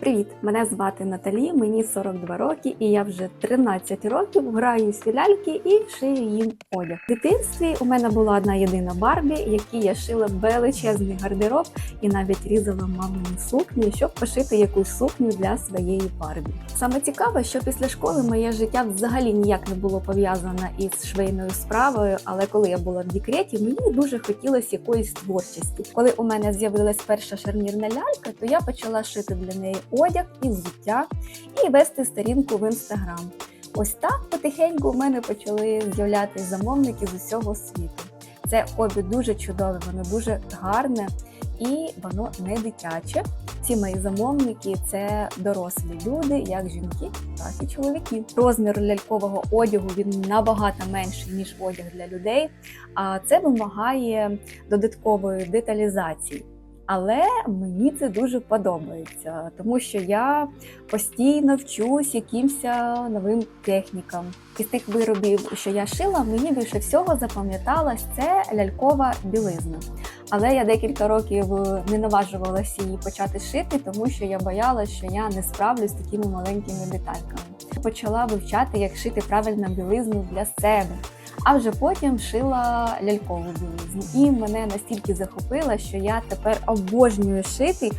Привіт! Мене звати Наталі, мені 42 роки, і я вже 13 років граю в ляльки і шию їм одяг. В дитинстві у мене була одна єдина Барбі, якій я шила величезний гардероб і навіть різала мамині сукні, щоб пошити якусь сукню для своєї Барбі. Саме цікаве, що після школи моє життя взагалі ніяк не було пов'язане із швейною справою, але коли я була в декреті, мені дуже хотілося якоїсь творчості. Коли у мене з'явилась перша шарнірна лялька, то я почала шити для неї одяг і взуття і вести сторінку в інстаграм. Ось так потихеньку в мене почали з'являтися замовники з усього світу. Це хобі дуже чудове, воно дуже гарне і воно не дитяче. Ці мої замовники це дорослі люди, як жінки, так і чоловіки. Розмір лялькового одягу він набагато менший ніж одяг для людей, а це вимагає додаткової деталізації. Але мені це дуже подобається, тому що я постійно вчусь якимось новим технікам. Із тих виробів, що я шила, мені більше всього запам'яталась це лялькова білизна. Але я декілька років не наважувалася її почати шити, тому що я боялася, що я не справлюсь з такими маленькими детальками. Почала вивчати, як шити правильно білизну для себе. А вже потім шила лялькову білизну. І мене настільки захопило, що я тепер обожнюю шити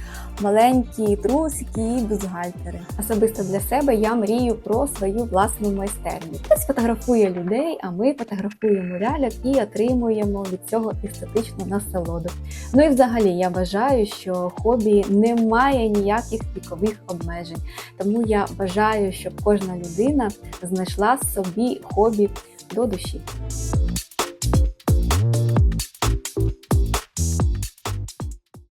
маленькі трусики і бюстгальтери. Особисто для себе я мрію про свою власну майстерню. Хтось фотографує людей, а ми фотографуємо ляльок і отримуємо від цього естетичну насолоду. Ну і взагалі я вважаю, що хобі не має ніяких вікових обмежень. Тому я бажаю, щоб кожна людина знайшла собі хобі до душі.